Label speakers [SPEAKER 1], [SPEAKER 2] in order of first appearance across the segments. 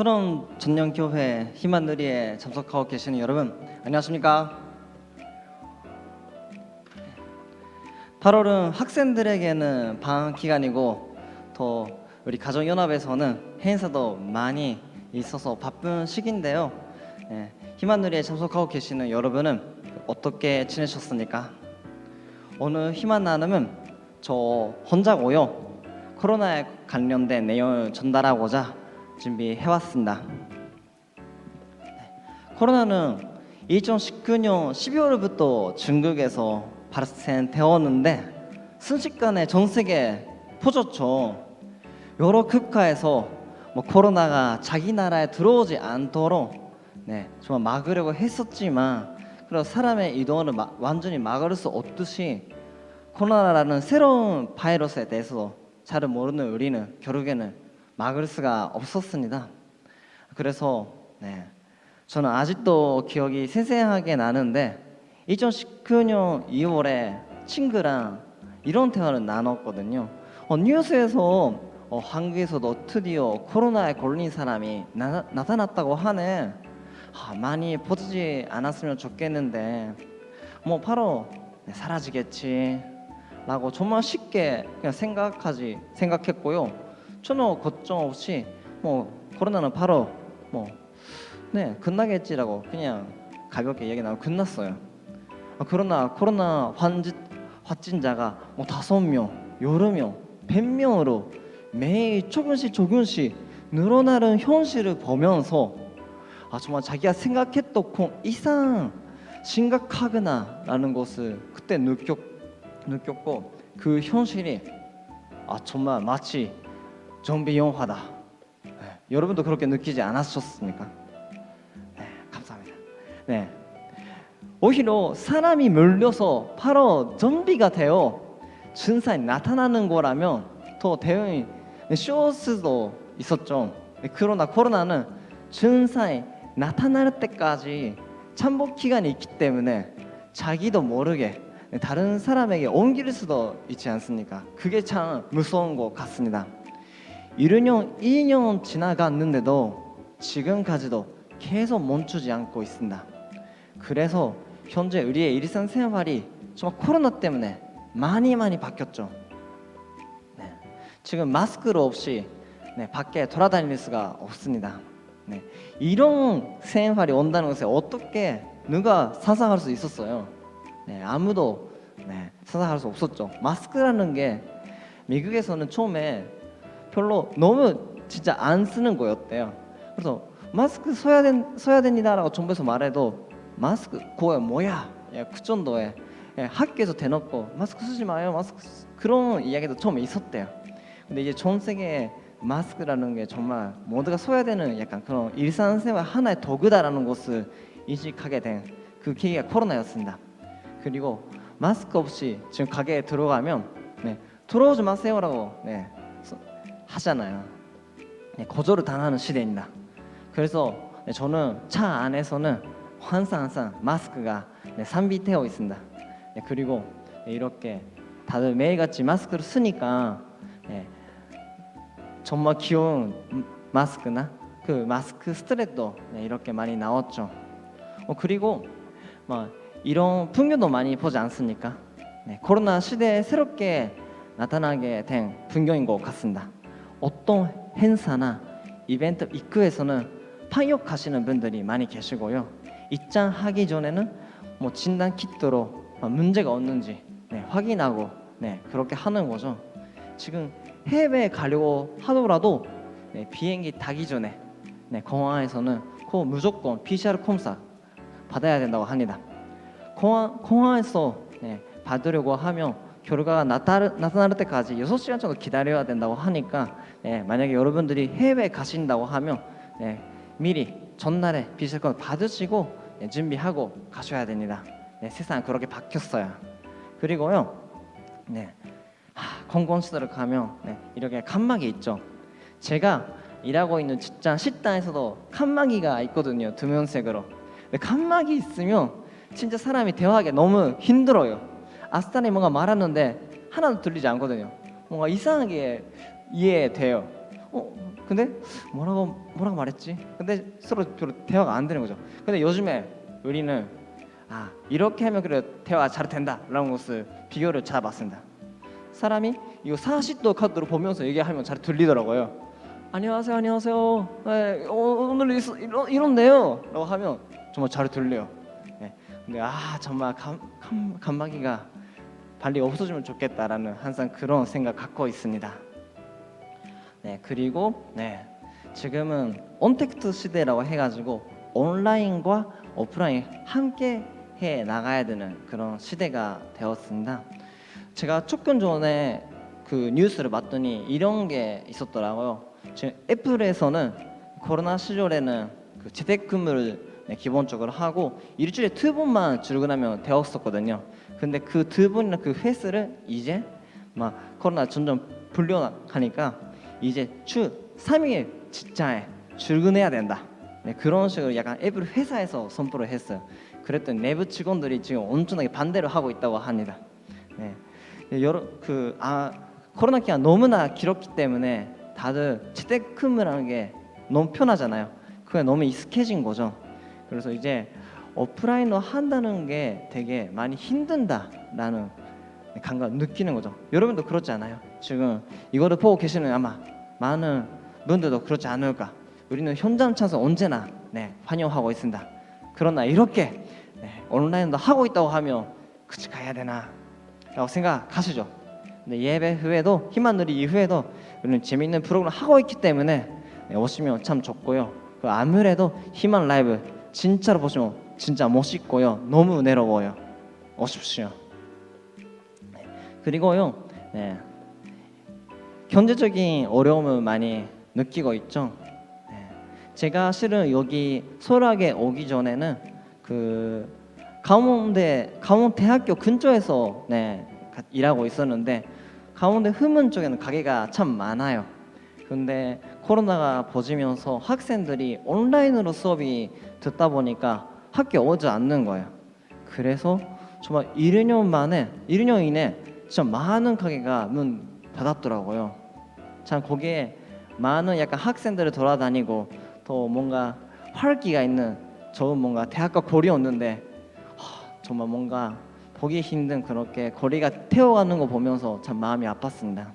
[SPEAKER 1] 서론 전년교회 희만누리에 참석하고 계시는 여러분 안녕하십니까? 8월은 학생들에게는 방학 기간이고 또 우리 가정연합에서는 행사도 많이 있어서 바쁜 시기인데요. 예, 희만누리에 참석하고 계시는 여러분은 어떻게 지내셨습니까? 오늘 희만 나눔은 저 혼자고요. 코로나에 관련된 내용을 전달하고자 준비해 왔습니다. 코로나는 2019년 12월부터 중국에서 발생되었는데 순식간에 전 세계에 퍼졌죠. 여러 국가에서 뭐 코로나가 자기 나라에 들어오지 않도록 네, 정말 막으려고 했었지만 그런 사람의 이동을 마- 완전히 막을 수 없듯이 코로나라는 새로운 바이러스에 대해서 잘 모르는 우리는 결국에는 막을 수가 없었습니다. 그래서 네, 저는 아직도 기억이 생생하게 나는데 2019년 2월에 친구랑 이런 대화를 나눴거든요. 어, 뉴스에서 어, 한국에서도 드디어 코로나에 걸린 사람이 나, 나타났다고 하네. 아, 많이 퍼지지 않았으면 좋겠는데 뭐 바로 네, 사라지겠지 라고 정말 쉽게 생각하지 생각했고요 전혀 걱정 없이 뭐 코로나는 바로 뭐네 끝나겠지라고 그냥 가볍게 얘기 나고 끝났어요. 아, 그러나 코로나 환지, 확진자가 뭐 다섯 명 여러 명 백 명으로 매일 조금씩 조금씩 늘어나는 현실을 보면서 아 정말 자기가 생각했던 것 이상 심각하구나라는 것을 그때 느꼈 느꼈고 그 현실이 아 정말 마치 좀비 영화다. 네, 여러분도 그렇게 느끼지 않으셨습니까? 네, 감사합니다. 네, 오히려 사람이 몰려서 바로 좀비가 되어 증상이 나타나는 거라면 더 대응이 쇼스도 있었죠. 네, 그러나 코로나는 증상이 나타날 때까지 참복 기간이 있기 때문에 자기도 모르게 다른 사람에게 옮길 수도 있지 않습니까? 그게 참 무서운 것 같습니다. 1년, 2년 지나갔는데도 지금까지도 계속 멈추지 않고 있습니다. 그래서 현재 우리의 일상생활이 정말 코로나 때문에 많이 많이 바뀌었죠. 네. 지금 마스크로 없이 네, 밖에 돌아다닐 수가 없습니다. 네. 이런 생활이 온다는 것에 어떻게 누가 상상할 수 있었어요? 네, 아무도 네, 상상할 수 없었죠. 마스크라는 게 미국에서는 처음에 별로 너무 진짜 안 쓰는 거였대요. 그래서 마스크 써야 된 써야 됩니다라고 정부에서 말해도 마스크 그거 뭐야? 예, 그 정도에 예, 학교에서 대놓고 마스크 쓰지 마요. 마스크 쓰... 그런 이야기도 처음에 있었대요. 근데 이제 전 세계에 마스크라는 게 정말 모두가 써야 되는 약간 그런 일상생활 하나의 도구다라는 것을 인식하게 된 그 계기가 코로나였습니다. 그리고 마스크 없이 지금 가게에 들어가면 네, 들어오지 마세요라고 네, 서- 하잖아요. 네, 거절을 당하는 시대입니다. 그래서 네, 저는 차 안에서는 항상 항상 마스크가 네, 산비되어 있습니다. 네, 그리고 네, 이렇게 다들 매일같이 마스크를 쓰니까 네, 정말 귀여운 마스크나 그 마스크 스트랩도 네, 이렇게 많이 나왔죠. 어, 그리고 막 이런 풍경도 많이 보지 않습니까? 네, 코로나 시대에 새롭게 나타나게 된 풍경인 것 같습니다. 어떤 행사나 이벤트 입구에서는 방역하시는 분들이 많이 계시고요. 입장하기 전에는 뭐 진단 키트로 막 문제가 없는지 네, 확인하고 네, 그렇게 하는 거죠. 지금 해외에 가려고 하더라도 네, 비행기 타기 전에 네, 공항에서는 그 무조건 PCR 검사 받아야 된다고 합니다. 공항, 공항에서 네, 받으려고 하면 결과가 나타날, 나타날 때까지 6시간 정도 기다려야 된다고 하니까 네, 만약에 여러분들이 해외에 가신다고 하면 네, 미리 전날에 검사 받으시고 네, 준비하고 가셔야 됩니다. 네, 세상 그렇게 바뀌었어요. 그리고요, 네, 하, 공공시설을 가면 네, 이렇게 칸막이 있죠. 제가 일하고 있는 직장 식당에서도 칸막이가 있거든요. 두면색으로. 칸막이 있으면 진짜 사람이 대화하기 너무 힘들어요. 아스타니 뭔가 말하는데 하나도 들리지 않거든요. 뭔가 이상하게 이해돼요. 어, 근데 뭐라고 뭐라고 말했지? 근데 서로 별로 대화가 안 되는 거죠. 근데 요즘에 우리는 아 이렇게 하면 그래 대화 잘 된다라는 것을 비교를 잡았습니다. 사람이 이거 40도 카드로 보면서 얘기하면 잘 들리더라고요. 안녕하세요, 안녕하세요. 네, 어, 오늘 있, 이런 이런데요.라고 하면 정말 잘 들려요. 네, 근데 아 정말 감, 감 감마기가 빨리 없어지면 좋겠다라는 항상 그런 생각 갖고 있습니다. 네 그리고 네 지금은 온택트 시대라고 해 가지고 온라인과 오프라인 함께 해 나가야 되는 그런 시대가 되었습니다. 제가 조금 전에 그 뉴스를 봤더니 이런 게 있었더라고요. 지금 애플에서는 코로나 시절에는 그 재택근무를 네, 기본적으로 하고 일주일에 두 번만 출근하면 되었었거든요. 근데 그 두 번이나 그 횟수를 이제 막 코로나 점점 불려가니까 이제 주 3일 직장에 출근해야 된다. 네, 그런 식으로 약간 애플 회사에서 선포를 했어요. 그랬더니 내부 직원들이 지금 엄청나게 반대를 하고 있다고 합니다. 네, 여러 그 아 코로나 기간 너무나 길었기 때문에 다들 재택근무라는 게 너무 편하잖아요. 그게 너무 익숙해진 거죠. 그래서 이제 오프라인으로 한다는 게 되게 많이 힘든다라는 감각을 느끼는 거죠. 여러분도 그렇지 않아요? 지금 이거를 보고 계시는 아마 많은 분들도 그렇지 않을까. 우리는 현장 차서 언제나 네, 환영하고 있습니다. 그러나 이렇게 네, 온라인도 하고 있다고 하면 그치 가야 되나? 라고 생각하시죠. 근데 예배 후에도 힘만 누리 이후에도 우리는 재미있는 프로그램 하고 있기 때문에 네, 오시면 참 좋고요. 그 아무래도 힘만 라이브 진짜로 보시면 진짜 멋있고요. 너무 은혜로워요. 오십시오. 네, 그리고요. 네, 경제적인 어려움을 많이 느끼고 있죠. 네, 제가 실은 여기 소락에 오기 전에는 그 강원대 강원대학교 근처에서 네, 가- 일하고 있었는데 강원대 후문 쪽에는 가게가 참 많아요. 근데 코로나가 퍼지면서 학생들이 온라인으로 수업이 듣다 보니까 학교 오지 않는 거예요. 그래서 정말 1년 만에 1년 이내 진짜 많은 가게가 문 닫았더라고요. 참 거기에 많은 약간 학생들이 돌아다니고 또 뭔가 활기가 있는 좋은 뭔가 대학과 거리였는데 하, 정말 뭔가 보기 힘든 그렇게 거리가 태워가는 거 보면서 참 마음이 아팠습니다.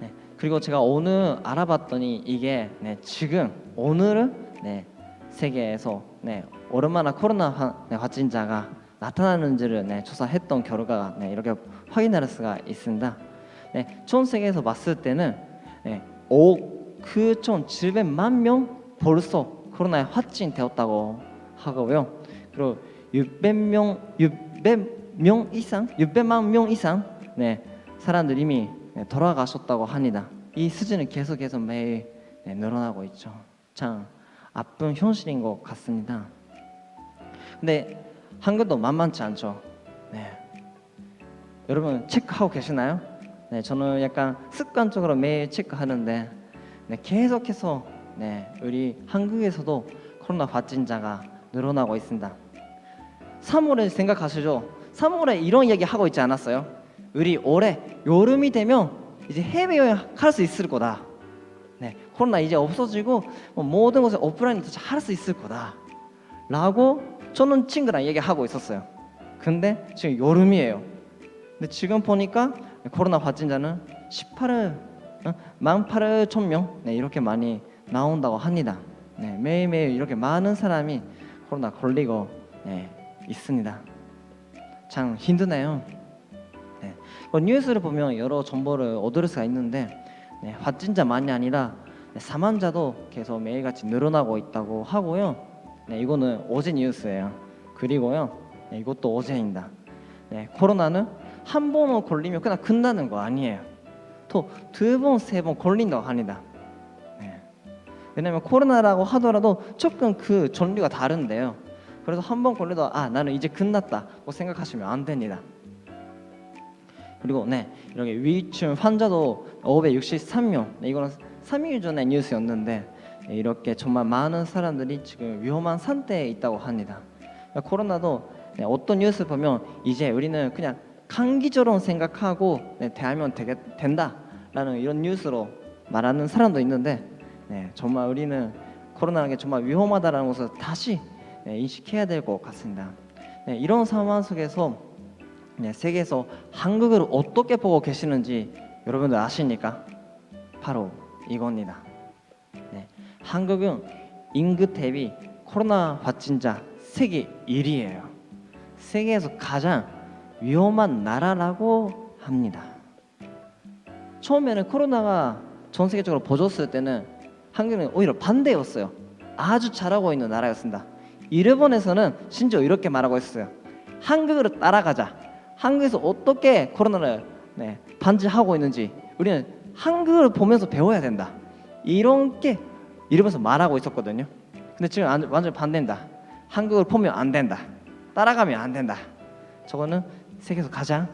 [SPEAKER 1] 네, 그리고 제가 오늘 알아봤더니 이게 네, 지금 오늘은 네, 세계에서 네, 얼마나 코로나 화- 네, 확진자가 나타나는지를 네, 조사했던 결과가 네, 이렇게 확인할 수가 있습니다. 네, 전 세계에서 봤을 때는 네, 5억 9,700만 명 벌써 코로나에 확진되었다고 하고요. 그리고 600명 600명 이상 600만 명 이상 네, 사람들이 이미 네, 돌아가셨다고 합니다. 이 수준은 계속해서 매일 네, 늘어나고 있죠. 참 아픈 현실인 것 같습니다. 근데 한국도 만만치 않죠. 네. 여러분 체크하고 계시나요? 네, 저는 약간 습관적으로 매일 체크하는데 네, 계속해서 네, 우리 한국에서도 코로나 확진자가 늘어나고 있습니다. 3월에 생각하시죠? 3월에 이런 이야기 하고 있지 않았어요? 우리 올해 여름이 되면 이제 해외여행 할 수 있을 거다. 네, 코로나 이제 없어지고 뭐 모든 것을 오프라인으로 할 수 있을 거다. 라고 저는 친구랑 얘기하고 있었어요. 근데 지금 여름이에요. 근데 지금 보니까 코로나 확진자는 18일, 어? 18,000명 네, 이렇게 많이 나온다고 합니다. 네, 매일매일 이렇게 많은 사람이 코로나 걸리고 네, 있습니다. 참 힘드네요. 네. 그 뉴스를 보면 여러 정보를 얻을 수가 있는데 네, 확진자만이 아니라 네, 사망자도 계속 매일같이 늘어나고 있다고 하고요. 네, 이거는 어제 뉴스예요. 그리고요, 네, 이것도 어제입니다. 네, 코로나는 한 번만 걸리면 그냥 끝나는 거 아니에요. 또 두 번, 세 번 걸린다고 합니다. 네. 왜냐면 코로나라고 하더라도 조금 그 전류가 다른데요. 그래서 한 번 걸려도 아 나는 이제 끝났다고 생각하시면 안 됩니다. 그리고 네 이렇게 위층 환자도 563명. 네, 이거는 3일 전에 뉴스였는데 네, 이렇게 정말 많은 사람들이 지금 위험한 상태에 있다고 합니다. 그러니까 코로나도 네, 어떤 뉴스 보면 이제 우리는 그냥 감기처럼 생각하고 네, 대하면 되게 된다라는 이런 뉴스로 말하는 사람도 있는데 네, 정말 우리는 코로나라는 게 정말 위험하다라는 것을 다시 네, 인식해야 될 것 같습니다. 네, 이런 상황 속에서 네, 세계에서 한국을 어떻게 보고 계시는지 여러분들 아십니까? 바로 이겁니다. 네, 한국은 인구 대비 코로나 확진자 세계 1위예요. 세계에서 가장 위험한 나라라고 합니다. 처음에는 코로나가 전 세계적으로 퍼졌을 때는 한국은 오히려 반대였어요. 아주 잘하고 있는 나라였습니다. 일본에서는 심지어 이렇게 말하고 있어요. 한국으로 따라가자. 한국에서 어떻게 코로나를 네, 반지하고 있는지 우리는 한국을 보면서 배워야 된다. 이런 게 일본에서 말하고 있었거든요. 근데 지금 안- 완전 반대입니다. 한국을 보면 안 된다. 따라가면 안 된다. 저거는 세계에서 가장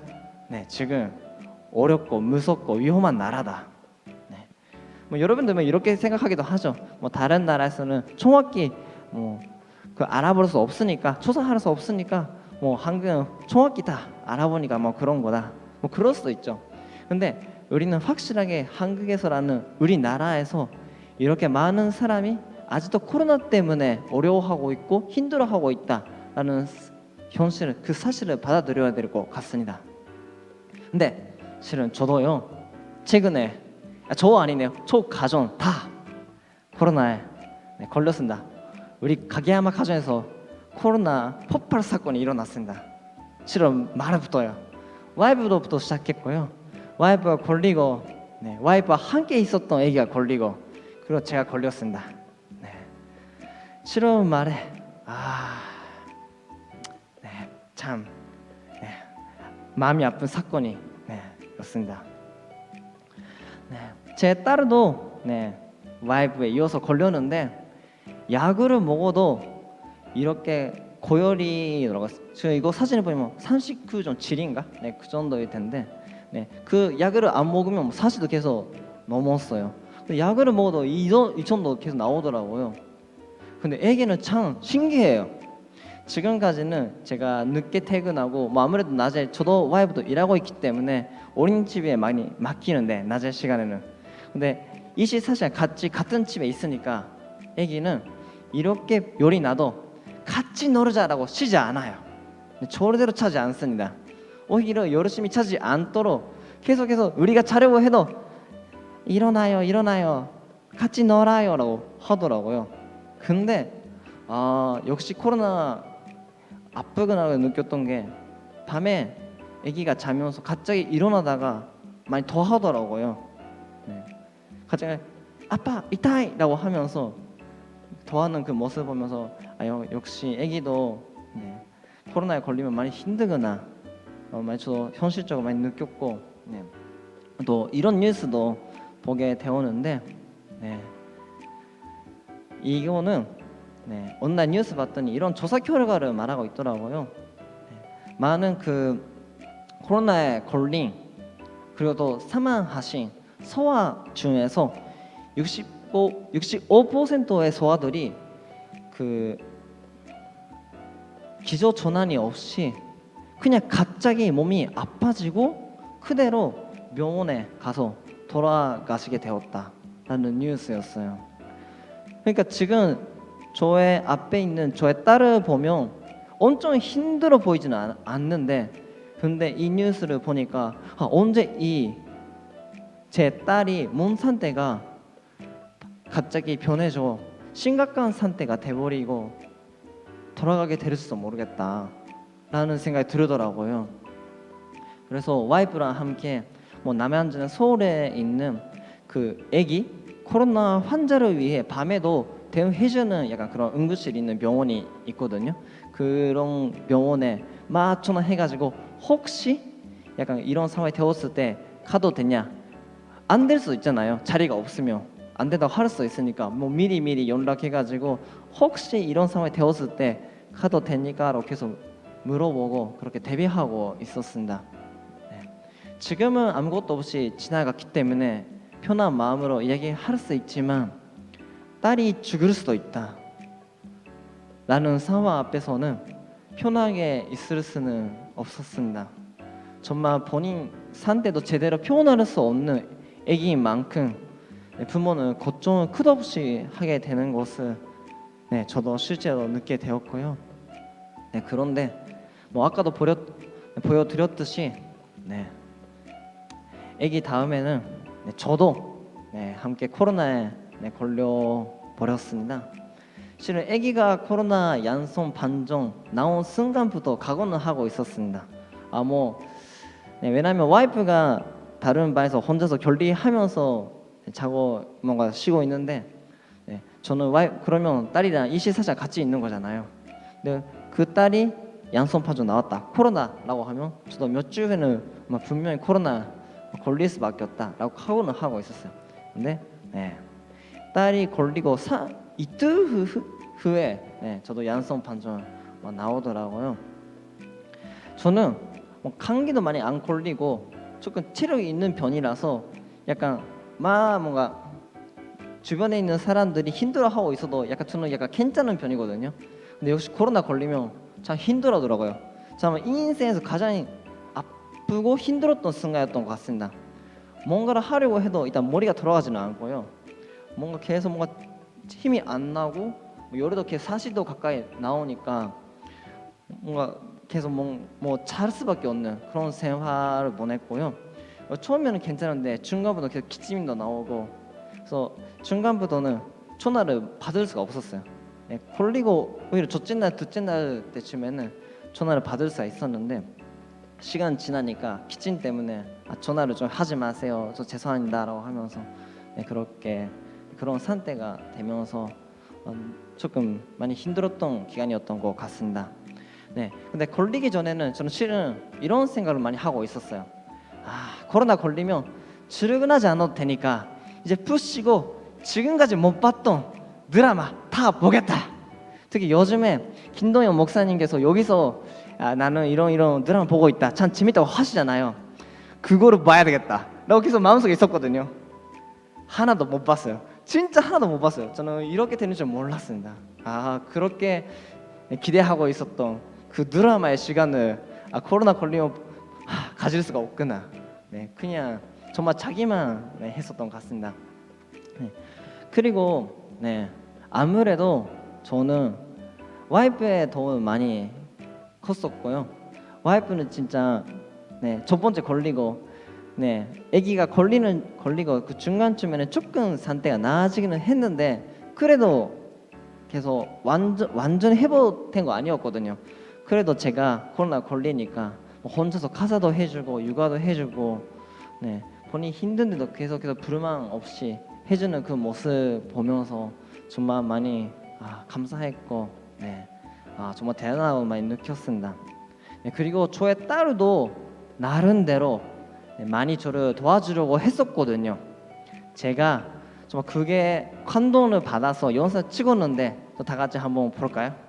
[SPEAKER 1] 네, 지금 어렵고 무섭고 위험한 나라다. 네. 뭐 여러분들 뭐 이렇게 생각하기도 하죠. 뭐 다른 나라에서는 정확히 뭐그 알아볼 수 없으니까 조사할 수 없으니까 뭐 한국은 정확히 다 알아보니까 뭐 그런 거다. 뭐 그럴 수도 있죠. 근데 우리는 확실하게 한국에서라는 우리나라에서 이렇게 많은 사람이 아직도 코로나 때문에 어려워하고 있고 힘들어하고 있다라는 현실을 그 사실을 받아들여야 될 것 같습니다. 근데 실은 저도요 최근에 아, 저 아니네요 저 가정 다 코로나에 네, 걸렸습니다. 우리 가게야마 가정에서 코로나 폭발 사건이 일어났습니다. 실은 말부터요 와이프로부터 시작했고요 와이프가 걸리고 네, 와이프와 함께 있었던 아기가 걸리고 그리고 제가 걸렸습니다. 네. 실은 말에 아, 네, 참 네, 마음이 아픈 사건이 네, 였습니다. 네, 제 딸도 네, 와이프에 이어서 걸렸는데 약을 먹어도 이렇게 고열이 들어갔어요. 지금 이거 사진을 보면 39.7인가? 네, 그 정도일 텐데 네, 그 약을 안 먹으면 40도 계속 넘었어요. 근데 약을 먹어도 이, 정- 이 정도 계속 나오더라고요. 근데 애기는 참 신기해요. 지금까지는 제가 늦게 퇴근하고 뭐 아무래도 낮에 저도 와이프도 일하고 있기 때문에 어린이집에 많이 맡기는데 낮에 시간에는 근데 24시간 같이 같은 집에 있으니까 애기는 이렇게 열이 나도 같이 놀자라고 쉬지 않아요. 절대로 차지 않습니다. 오히려 열심히 차지 않도록 계속해서 우리가 자려고 해도 일어나요, 일어나요, 같이 놀아요라고 하더라고요. 근데 아 역시 코로나 아프구나 느꼈던 게 밤에 아기가 자면서 갑자기 일어나다가 많이 더 하더라고요. 네. 갑자기 아빠 이타이라고 하면서 더하는 그 모습 보면서 아 여- 역시 아기도 네, 코로나에 걸리면 많이 힘들구나. 어, 많이 저도 현실적으로 많이 느꼈고 네. 또 이런 뉴스도 보게 되었는데 네. 이거는 네, 온라인 뉴스 봤더니 이런 조사 결과를 말하고 있더라고요. 네, 많은 그 코로나에 걸린 그리고 또 사망하신 소아 중에서 65 65%의 소아들이 그 기저 전환이 없이 그냥 갑자기 몸이 아파지고 그대로 병원에 가서 돌아가시게 되었다라는 뉴스였어요. 그러니까 지금 저의 앞에 있는 저의 딸을 보면 엄청 힘들어 보이지는 않, 않는데 근데 이 뉴스를 보니까 아, 언제 이 제 딸이 몸 상태가 갑자기 변해져 심각한 상태가 돼버리고 돌아가게 될지도 모르겠다 라는 생각이 들더라고요. 그래서 와이프랑 함께 뭐 남양주는 서울에 있는 그 아기 코로나 환자를 위해 밤에도 대응해주는 약간 그런 응급실 있는 병원이 있거든요. 그런 병원에 막 전화해가지고 혹시 약간 이런 상황이 되었을 때 가도 되냐? 안 될 수도 있잖아요. 자리가 없으면 안 된다고 할 수도 있으니까 뭐 미리 미리 연락해가지고 혹시 이런 상황이 되었을 때 가도 되니까로 계속 물어보고 그렇게 대비하고 있었습니다. 네. 지금은 아무것도 없이 지나갔기 때문에 편한 마음으로 이야기할 수 있지만 딸이 죽을 수도 있다. 라는 상황 앞에서는 편하게 있을 수는 없었습니다. 정말 본인 상태도 제대로 표현할 수 없는 애기인 만큼 네, 부모는 걱정을 끝없이 하게 되는 것을 네, 저도 실제로 느끼게 되었고요. 네, 그런데 뭐 아까도 보여 보여드렸듯이 네, 아기 다음에는 네, 저도 네, 함께 코로나에 네, 걸려 버렸습니다. 실은 아기가 코로나 양성 판정 나온 순간부터 각오는 하고 있었습니다. 아뭐 네, 왜냐하면 와이프가 다른 방에서 혼자서 결리하면서 자고 뭔가 쉬고 있는데 네, 저는 와이 그러면 딸이랑 24시간 같이 있는 거잖아요. 근데 그 딸이 양성 판정 나왔다 코로나라고 하면 저도 몇 주 후에는 막 분명히 코로나 걸릴 수밖에 없다라고 각오는 하고 있었어요. 근데 네, 딸이 걸리고 사, 이틀 후, 후에 네, 저도 양성 판정 막 나오더라고요. 저는 뭐 감기도 많이 안 걸리고 조금 체력이 있는 편이라서 약간 막 뭔가 주변에 있는 사람들이 힘들어하고 있어도 약간 저는 약간 괜찮은 편이거든요. 근데 역시 코로나 걸리면 참 힘들어더라고요. 참 인생에서 가장 아프고 힘들었던 순간이었던 것 같습니다. 뭔가를 하려고 해도 일단 머리가 돌아가지는 않고요. 뭔가 계속 뭔가 힘이 안 나고 뭐 열에도 계속 40도 가까이 나오니까 뭔가 계속 뭐잘 수밖에 없는 그런 생활을 보냈고요. 어, 처음에는 괜찮은데 중간부터 계속 기침도 나오고 그래서 중간부터는 전화를 받을 수가 없었어요. 네, 걸리고 오히려 첫째 날, 둘째 날 때쯤에는 전화를 받을 수가 있었는데 시간 지나니까 기침 때문에 아, 전화를 좀 하지 마세요. 저 죄송합니다라고 하면서 네, 그렇게 그런 상태가 되면서 어, 조금 많이 힘들었던 기간이었던 것 같습니다. 네, 근데 걸리기 전에는 저는 실은 이런 생각을 많이 하고 있었어요. 아, 코로나 걸리면 출근하지 않아도 되니까 이제 푹 쉬고 지금까지 못 봤던 드라마 다 보겠다. 특히 요즘에 김동영 목사님께서 여기서 아, 나는 이런 이런 드라마 보고 있다. 참 재밌다고 하시잖아요. 그거를 봐야 되겠다. 라고 계속 마음속에 있었거든요. 하나도 못 봤어요. 진짜 하나도 못 봤어요. 저는 이렇게 되는 줄 몰랐습니다. 아 그렇게 기대하고 있었던 그 드라마의 시간을 아, 코로나 걸리면 하, 가질 수가 없구나. 네, 그냥 정말 자기만 네, 했었던 것 같습니다. 네. 그리고 네 아무래도 저는 와이프의 도움을 많이 컸었고요. 와이프는 진짜 네, 첫 번째 걸리고 네, 아기가 걸리는 걸리고 그 중간쯤에는 조금 상태가 나아지기는 했는데 그래도 계속 완전 완전 회복된 거 아니었거든요. 그래도 제가 코로나 걸리니까 뭐 혼자서 가사도 해주고 육아도 해주고 네, 본인 힘든데도 계속해서 불만 없이 해주는 그 모습 보면서 정말 많이 아, 감사했고 네, 아, 정말 대단하고 많이 느꼈습니다. 네, 그리고 저의 딸도 나름대로 네, 많이 저를 도와주려고 했었거든요. 제가 정말 그게 감동을 받아서 영상 찍었는데 또다 같이 한번 볼까요?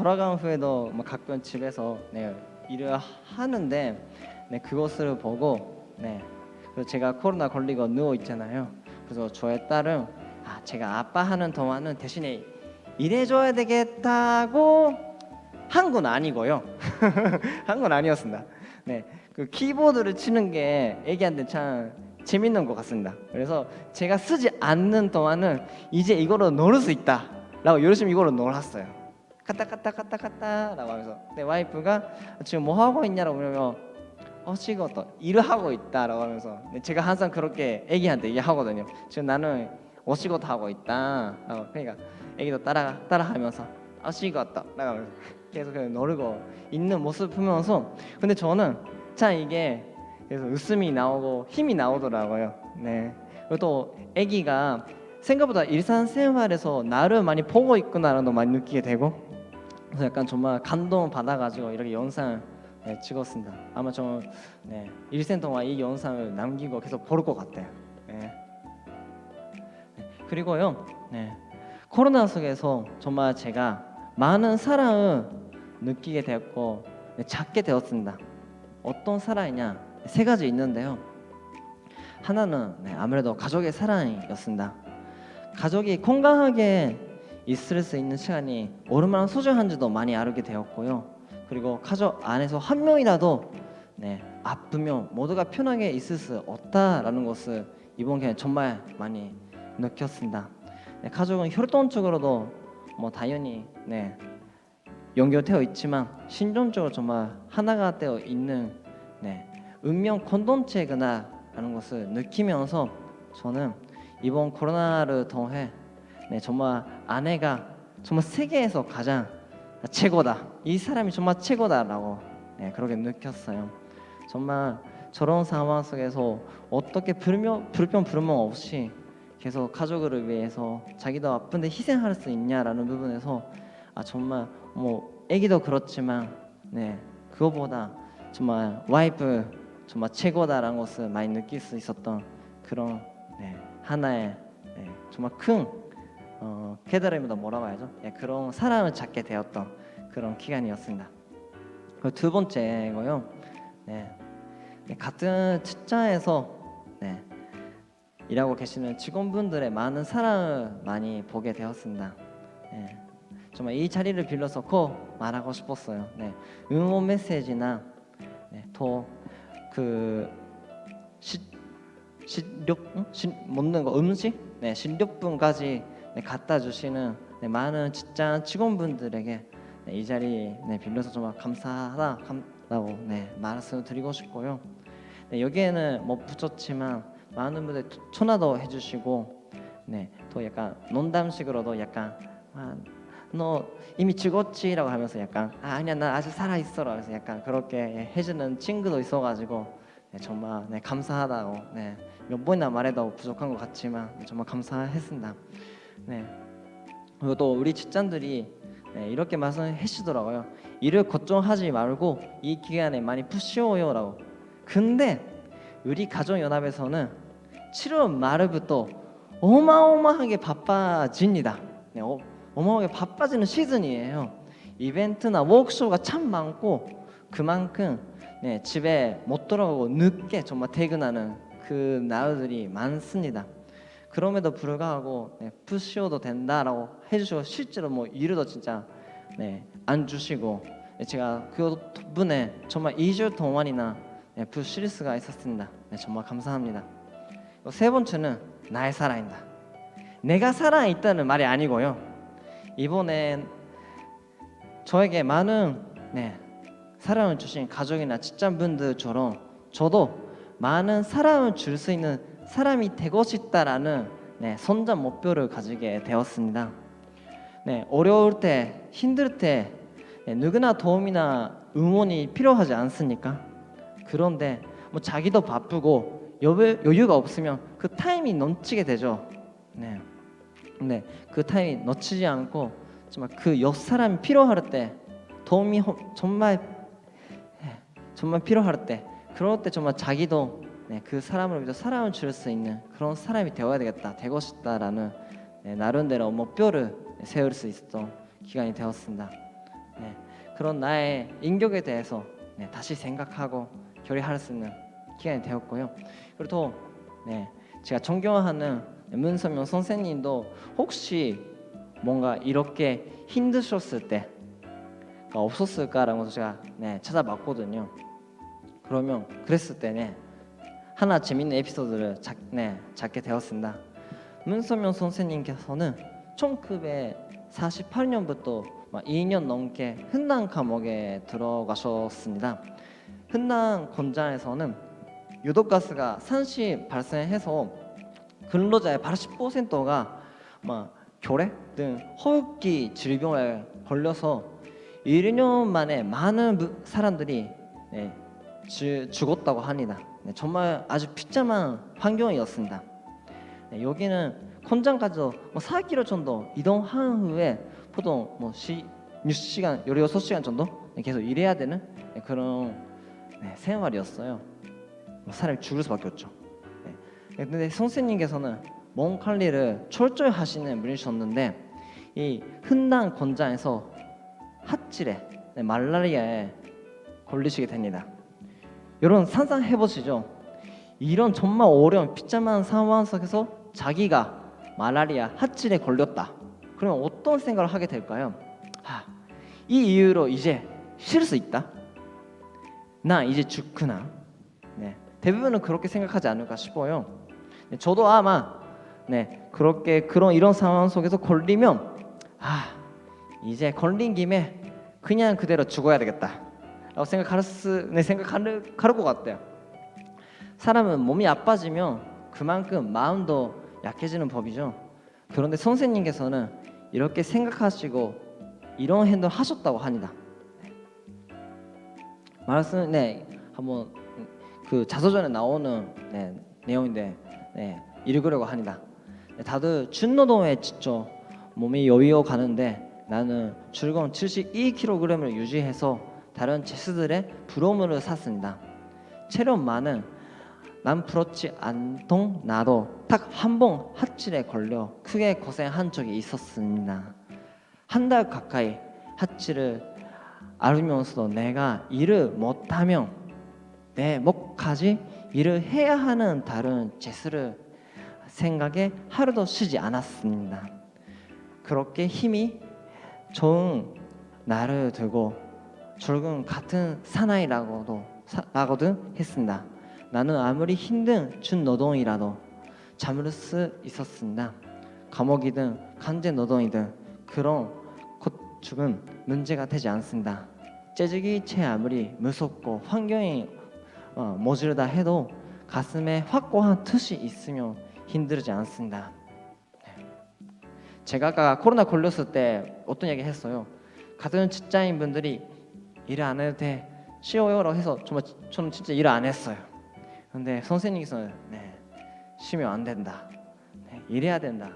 [SPEAKER 1] 돌아간 후에도 뭐 가끔 집에서 네, 일을 하는데 네, 그것을 보고 네, 그래서 제가 코로나 걸리고 누워 있잖아요. 그래서 저의 딸은 아, 제가 아빠 하는 동안은 대신에 일해줘야 되겠다고 한 건 아니고요. 한 건 아니었습니다. 네, 그 키보드를 치는 게 애기한테 참 재밌는 것 같습니다. 그래서 제가 쓰지 않는 동안은 이제 이거로 놀을 수 있다라고 열심히 이거로 놀았어요. 갔다 갔다 갔다 갔다라고 하면서 내 와이프가 지금 뭐 하고 있냐라고 어 지금 어떤 일을 하고 있다라고 하면서 제가 항상 그렇게 애기한테 얘기하거든요. 지금 나는 어시고도 하고 있다. 그러니까 애기도 따라 따라하면서 어시고도 하면서 계속 그냥 놀고 있는 모습 보면서 근데 저는 참 이게 그래서 웃음이 나오고 힘이 나오더라고요. 네. 그리고 또 아기가 생각보다 일상생활에서 나를 많이 보고 있구나라는 걸 많이 느끼게 되고 그래서 약간 정말 감동 받아가지고 이렇게 영상 네, 찍었습니다. 아마 저 네, 일생 동안 이 영상을 남기고 계속 볼 것 같아요. 네. 네, 그리고요, 네, 코로나 속에서 정말 제가 많은 사랑을 느끼게 되었고 네, 찾게 되었습니다. 어떤 사랑이냐 세 가지 있는데요. 하나는 네, 아무래도 가족의 사랑이었습니다. 가족이 건강하게 있을 수 있는 시간이 얼마나 소중한지도 많이 알게 되었고요. 그리고 가족 안에서 한 명이라도 네, 아프면 모두가 편하게 있을 수 없다라는 것을 이번 기회에 정말 많이 느꼈습니다. 네, 가족은 혈통적으로도 뭐 당연히 네, 연결되어 있지만 신존적으로 정말 하나가 되어 있는 네, 운명 공동체구나라는 것을 느끼면서 저는 이번 코로나를 통해 네, 정말 아내가 정말 세계에서 가장 최고다. 이 사람이 정말 최고다라고 네, 그렇게 느꼈어요. 정말 저런 상황 속에서 어떻게 불명, 불평 불만 없이 계속 가족을 위해서 자기도 아픈데 희생할 수 있냐라는 부분에서 아 정말 뭐 애기도 그렇지만 네 그거보다 정말 와이프 정말 최고다라는 것을 많이 느낄 수 있었던 그런 네, 하나의 네, 정말 큰 어, 깨달음이다 뭐라고 해야죠? 네, 그런 사랑을 찾게 되었던 그런 기간이었습니다. 그리고 두 번째고요. 네, 네, 같은 직장에서 네, 일하고 계시는 직원분들의 많은 사랑을 많이 보게 되었습니다. 네, 정말 이 자리를 빌려서 꼭 말하고 싶었어요. 네, 응원 메시지나 네, 또그 식료 응? 식 먹는 거 음식 네 네, 갖다 주시는 네, 많은 직장 직원분들에게 네, 이 자리 네, 빌려서 정말 감사하다 감라고 네, 말씀을 드리고 싶고요. 네, 여기에는 뭐 붙였지만 많은 분들 전화도 해주시고 네, 또 약간 농담식으로도 약간 아, 너 이미 죽었지라고 하면서 약간 아, 아니야 나 아직 살아 있어라 그래서 약간 그렇게 해주는 친구도 있어가지고 네, 정말 네, 감사하다고 네, 몇 번이나 말해도 부족한 것 같지만 네, 정말 감사했습니다. 네. 그리고 또 우리 직장들이 네, 이렇게 말씀해 주시더라고요. 일을 걱정하지 말고 이 기간에 많이 푸시오요라고. 근데 우리 가정연합에서는 7월 말부터 어마어마하게 바빠집니다. 네, 어, 어마어마하게 바빠지는 시즌이에요. 이벤트나 워크숍가 참 많고 그만큼 네, 집에 못 돌아가고 늦게 정말 퇴근하는 그 날들이 많습니다. 그럼에도 불구하고 네, 푸시오도 된다라고 해주시고 실제로 뭐 일도 진짜 네, 안 주시고 네, 제가 그 덕분에 정말 2주 동안이나 네, 수가 있었습니다. 네, 정말 감사합니다. 세 번째는 나의 사랑이다. 내가 살아 있다는 말이 아니고요. 이번엔 저에게 많은 네, 사랑을 주신 가족이나 직장분들처럼 저도 많은 사랑을 줄 수 있는 사람이 되고 싶다라는 네, 선전 목표를 가지게 되었습니다. 네, 어려울 때, 힘들 때 네, 누구나 도움이나 응원이 필요하지 않습니까? 그런데 뭐 자기도 바쁘고 여유, 여유가 없으면 그 타임이 넘치게 되죠. 네. 근데 그 타임이 놓치지 않고 정말 그 옆 사람이 필요할 때 도움이 허- 정말 예, 정말 필요할 때 그럴 때 정말 자기도 네, 그 사람을 위해서 사랑을 줄수 있는 그런 사람이 되어야 되겠다 되고 싶다라는 네, 나름대로 목표를 세울 수 있었던 기간이 되었습니다. 네, 그런 나의 인격에 대해서 네, 다시 생각하고 결의할 수 있는 기간이 되었고요. 그리고 또 네, 제가 존경하는 문선명 선생님도 혹시 뭔가 이렇게 힘드셨을 때가 없었을까라는 것을 제가 네, 찾아봤거든요. 그러면 그랬을 때는 하나 재밌는 에피소드를 작, 네, 잡게 되었습니다. 문선명 선생님께서는 1948년부터 2년 넘게 흔당 감옥에 들어가셨습니다. 흔당 권장에서는 유독가스가 산시 발생해서 근로자의 80%가 막 결핵 등 호흡기 질병에 걸려서 1년 만에 많은 부- 사람들이 네, 주- 죽었다고 합니다. 네, 정말 아주 비참한 환경이었습니다. 네, 여기는 콘장까지도 뭐 4km 정도 이동한 후에 보통 뭐 시, 6시간, 16시간 정도 계속 일해야 되는 네, 그런 네, 생활이었어요. 뭐 사람이 죽을 수밖에 없죠. 네. 네, 근데 선생님께서는 몸 관리를 철저히 하시는 분이셨는데 이 흔당 권장에서 핫질에 네, 말라리아에 걸리시게 됩니다. 여러분 상상해 보시죠. 이런 정말 어려운 비참한 상황 속에서 자기가 말라리아 핫질에 걸렸다. 그러면 어떤 생각을 하게 될까요? 아, 이 이유로 이제 쉴 수 있다. 나 이제 죽구나. 네, 대부분은 그렇게 생각하지 않을까 싶어요. 네, 저도 아마 네 그렇게 그런 이런 상황 속에서 걸리면 아 이제 걸린 김에 그냥 그대로 죽어야 되겠다라고 생각할 수, 네 생각할 할것 같아요. 사람은 몸이 아파지면 그만큼 마음도 약해지는 법이죠. 그런데 선생님께서는 이렇게 생각하시고 이런 행동 하셨다고 합니다. 말씀 네 한번 그 자서전에 나오는 네, 내용인데 네, 읽으려고 합니다. 네, 다들 준노동에 지쳐 몸이 여위어 가는데 나는 즐거운 72kg을 유지해서 다른 제수들의 부러움을 샀습니다. 체력만은 난 부럽지 않동 나도 딱 한번 핫질에 걸려 크게 고생한 적이 있었습니다. 한 달 가까이 핫질을 앓으면서도 내가 일을 못하면 내 목까지 일을 해야 하는 다른 제스를 생각에 하루도 쉬지 않았습니다. 그렇게 힘이 좋은 나를 두고 출근 같은 사나이라고도 사- 라고도 했습니다. 나는 아무리 힘든 준 노동이라도 참을 수 있었습니다. 감옥이든 강제 노동이든 그런 고충은 문제가 되지 않습니다. 재직이 제 아무리 무섭고 환경이 어, 모질다 해도 가슴에 확고한 뜻이 있으면 힘들지 않습니다. 네. 제가 아까 코로나 걸렸을 때 어떤 얘기 했어요. 같은 직장인 분들이 일 안 해도 돼 쉬어요라고 해서 정말 저는 진짜 일 안 했어요. 근데 선생님께서는 네, 쉬면 안 된다. 네, 일해야 된다.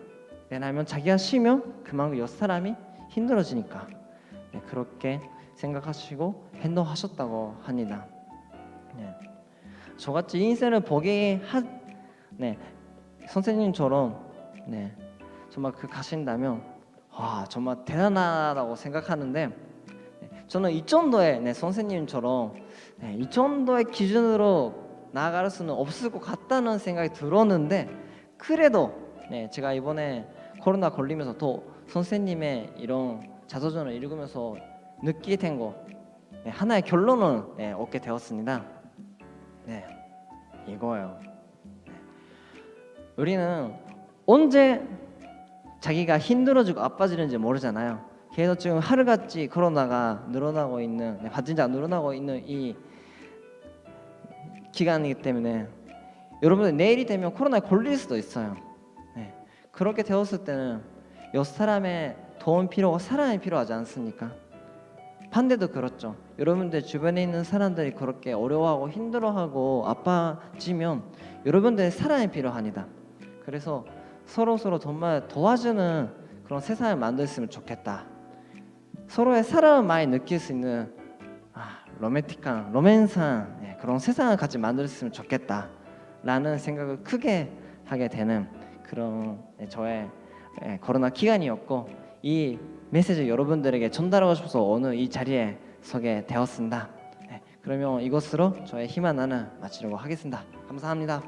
[SPEAKER 1] 왜냐하면 자기가 쉬면 그만큼 옆 사람이 힘들어지니까 네, 그렇게 생각하시고 행동하셨다고 합니다. 네. 저같이 인생을 보게 하, 네, 선생님처럼 네, 정말 그 가신다면 와 정말 대단하다고 생각하는데 네, 저는 이 정도의 네, 선생님처럼 네, 이 정도의 기준으로 나아갈 수는 없을 것 같다는 생각이 들었는데 그래도 네, 제가 이번에 코로나 걸리면서 또 선생님의 이런 자서전을 읽으면서 느끼게 된거 네, 하나의 결론을 네, 얻게 되었습니다. 네, 이거예요. 네. 우리는 언제 자기가 힘들어지고 아파지는지 모르잖아요. 그래서 지금 하루같이 코로나가 늘어나고 있는 네, 확진자가 늘어나고 있는 이 기간이기 때문에 여러분들 내일이 되면 코로나에 걸릴 수도 있어요. 네. 그렇게 되었을 때는 옆 사람의 도움 필요가 사랑이 필요하지 않습니까? 반대도 그렇죠. 여러분들 주변에 있는 사람들이 그렇게 어려워하고 힘들어하고 아파지면 여러분들의 사랑이 필요합니다. 그래서 서로 서로 정말 도와주는 그런 세상을 만들었으면 좋겠다. 서로의 사랑을 많이 느낄 수 있는 아, 로맨틱한 로맨스한 예, 그런 세상을 같이 만들었으면 좋겠다라는 생각을 크게 하게 되는 그런 예, 저의 예, 코로나 기간이었고 이 메시지 여러분들에게 전달하고 싶어서 오늘 이 자리에 서게 되었습니다. 네, 그러면 이것으로 저의 힘한 나는 마치려고 하겠습니다. 감사합니다.